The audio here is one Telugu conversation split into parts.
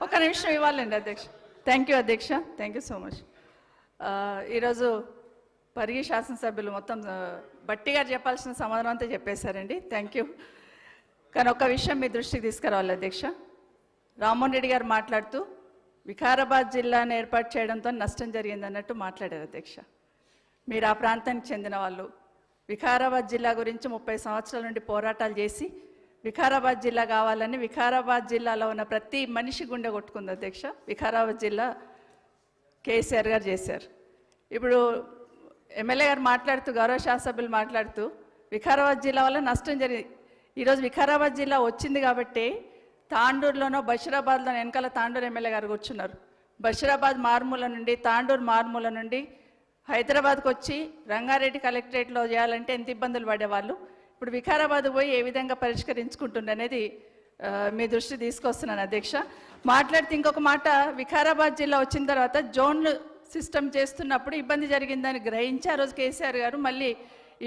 ఒక నిమిషం ఇవ్వాలండి అధ్యక్ష. థ్యాంక్ యూ అధ్యక్ష. థ్యాంక్ యూ సో మచ్ ఈరోజు పరిగి శాసనసభ్యులు మొత్తం బట్టి గారు చెప్పాల్సిన సమాధానం అంతా చెప్పేశారండి. థ్యాంక్ యూ కానీ ఒక విషయం మీ దృష్టికి తీసుకురావాలి అధ్యక్ష. రామ్మోహన్ రెడ్డి గారు మాట్లాడుతూ వికారాబాద్ జిల్లాను ఏర్పాటు చేయడంతో నష్టం జరిగింది అన్నట్టు మాట్లాడారు అధ్యక్ష. మీరు ఆ ప్రాంతానికి చెందిన వాళ్ళు వికారాబాద్ జిల్లా గురించి ముప్పై సంవత్సరాల నుండి పోరాటాలు చేసి వికారాబాద్ జిల్లా కావాలని వికారాబాద్ జిల్లాలో ఉన్న ప్రతి మనిషి గుండె కొట్టుకుంది అధ్యక్ష. వికారాబాద్ జిల్లా కేసీఆర్ గారు చేశారు. ఇప్పుడు ఎమ్మెల్యే గారు మాట్లాడుతూ గౌరవ శాసభ్యులు మాట్లాడుతూ వికారాబాద్ జిల్లా వల్ల నష్టం జరిగింది. ఈరోజు వికారాబాద్ జిల్లా వచ్చింది కాబట్టి తాండూరులోనో బషీరాబాద్లో వెనకాల తాండూరు ఎమ్మెల్యే గారు కూర్చున్నారు. బషీరాబాద్ మార్మూల నుండి తాండూరు మార్మూల నుండి హైదరాబాద్కి వచ్చి రంగారెడ్డి కలెక్టరేట్లో చేయాలంటే ఎంత ఇబ్బందులు పడేవాళ్ళు? ఇప్పుడు వికారాబాద్ పోయి ఏ విధంగా పరిష్కరించుకుంటుండనేది మీ దృష్టి తీసుకొస్తున్నాను అధ్యక్ష. మాట్లాడితే ఇంకొక మాట వికారాబాద్ జిల్లా వచ్చిన తర్వాత జోన్లు సిస్టమ్ చేస్తున్నప్పుడు ఇబ్బంది జరిగిందని గ్రహించి ఆ రోజు కేసీఆర్ గారు మళ్ళీ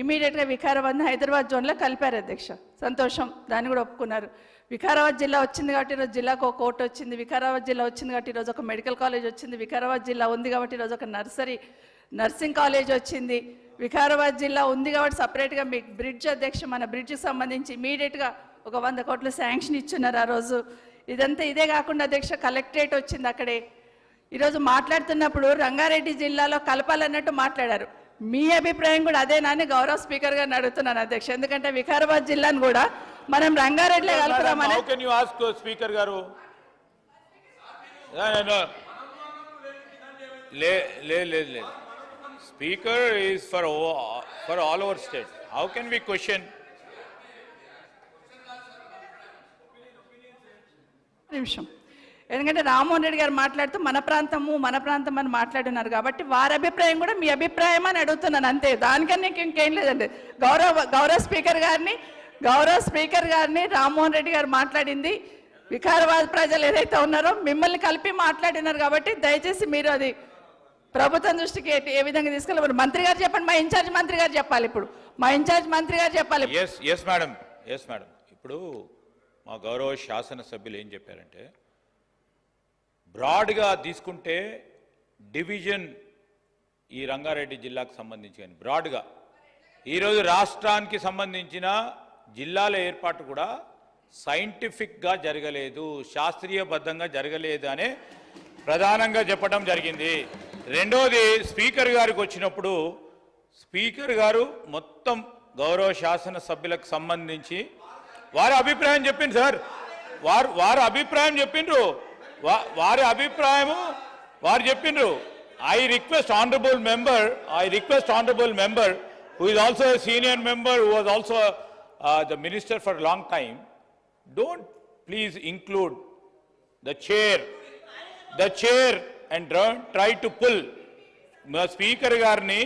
ఇమీడియట్గా వికారాబాద్ని హైదరాబాద్ జోన్లో కలిపారు అధ్యక్ష. సంతోషం దాన్ని కూడా ఒప్పుకున్నారు. వికారాబాద్ జిల్లా వచ్చింది కాబట్టి ఈరోజు జిల్లాకు ఒక కోర్టు వచ్చింది వికారాబాద్ జిల్లా వచ్చింది కాబట్టి ఈరోజు ఒక మెడికల్ కాలేజ్ వచ్చింది వికారాబాద్ జిల్లా ఉంది కాబట్టి ఈరోజు ఒక నర్సరీ నర్సింగ్ కాలేజ్ వచ్చింది. వికారాబాద్ జిల్లా ఉంది కాబట్టి సపరేట్గా మీ బ్రిడ్జ్ అధ్యక్ష మన బ్రిడ్జ్కి సంబంధించి ఇమీడియట్గా ఒక వంద కోట్లు శాంక్షన్ ఇచ్చున్నారు ఆ రోజు. ఇదంతా ఇదే కాకుండా అధ్యక్ష కలెక్టరేట్ వచ్చింది అక్కడే. ఈరోజు మాట్లాడుతున్నప్పుడు రంగారెడ్డి జిల్లాలో కలపాలన్నట్టు మాట్లాడారు. మీ అభిప్రాయం కూడా అదేనా అని గౌరవ స్పీకర్ గారిని అడుగుతున్నాను అధ్యక్ష. ఎందుకంటే వికారాబాద్ జిల్లాను కూడా మనం రంగారెడ్డిలో కలుపుదామని How can you ask uh, speaker is for for all over state how can we question నిమిషం. ఎందుకంటే రామ్మోహన్ రెడ్డి గారు మాట్లాడుతూ మన ప్రాంతము మన ప్రాంతం అని మాట్లాడున్నారు కాబట్టి వారి అభిప్రాయం కూడా మీ అభిప్రాయం అని అడుగుతున్నాను అంతే. దానికన్నా ఇంక- ఇంకేం లేదండి. గౌరవ గౌరవ స్పీకర్ గారిని గౌరవ స్పీకర్ గారిని రామ్మోహన్ రెడ్డి గారు మాట్లాడింది. వికారాబాద్ ప్రజలు ఏదైతే ఉన్నారో మిమ్మల్ని కలిపి మాట్లాడినారు కాబట్టి దయచేసి మీరు అది ప్రభుత్వం దృష్టికి ఏ- విధంగా తీసుకెళ్ళి మంత్రి గారు చెప్పండి మా ఇన్ఛార్జ్ మంత్రి గారు చెప్పాలి ఇప్పుడు. మా ఇన్ఛార్జ్ మంత్రి గారు చెప్పాలి yes yes madam yes madam ఇప్పుడు మా గౌరవ శాసనసభ్యులు ఏం చెప్పారంటే బ్రాడ్గా తీసుకుంటే డివిజన్ ఈ రంగారెడ్డి జిల్లాకు సంబంధించి కానీ బ్రాడ్గా ఈరోజు రాష్ట్రానికి సంబంధించిన జిల్లాల ఏర్పాటు కూడా సైంటిఫిక్గా జరగలేదు శాస్త్రీయబద్ధంగా జరగలేదు అనే ప్రధానంగా చెప్పడం జరిగింది. రెండోది స్పీకర్ గారికి వచ్చినప్పుడు స్పీకర్ గారు మొత్తం గౌరవ శాసన సభ్యులకు సంబంధించి వారి అభిప్రాయం చెప్పింది సార్. వారు వారి అభిప్రాయం చెప్పిండ్రు. వారి అభిప్రాయము వారు చెప్పిండ్రు. I request honourable member I request honourable member who is also senior member who was also the minister for long time. Don't please include the chair the chair. And try to pull speaker గారిని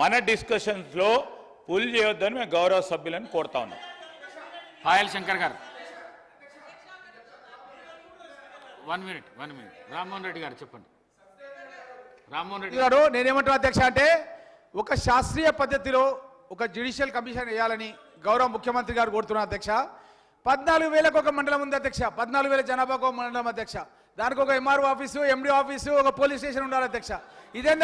మన డిస్కషన్స్లో పుల్ చేయొద్దని మేము గౌరవ సభ్యులను కోరుతా ఉన్నాం. పాయల్ శంకర్ గారు. One minute one minute Rammohan Reddy గారు చెప్పండి. రామ్మోహన్ రెడ్డి గారు నేనేమంటున్నా అధ్యక్ష అంటే ఒక శాస్త్రీయ పద్ధతిలో ఒక జ్యుడిషియల్ కమిషన్ వేయాలని గౌరవ ముఖ్యమంత్రి గారు కోరుతున్నారు అధ్యక్ష. పద్నాలుగు వేలకు ఒక మండలం ఉంది అధ్యక్ష. పద్నాలుగు వేల జనాభాకు ఒక మండలం అధ్యక్ష. దానికి ఒక ఎంఆర్ఓ ఆఫీసు ఎండి ఆఫీసు ఒక పోలీస్ స్టేషన్ ఉండాలి అధ్యక్ష. ఇదేంటి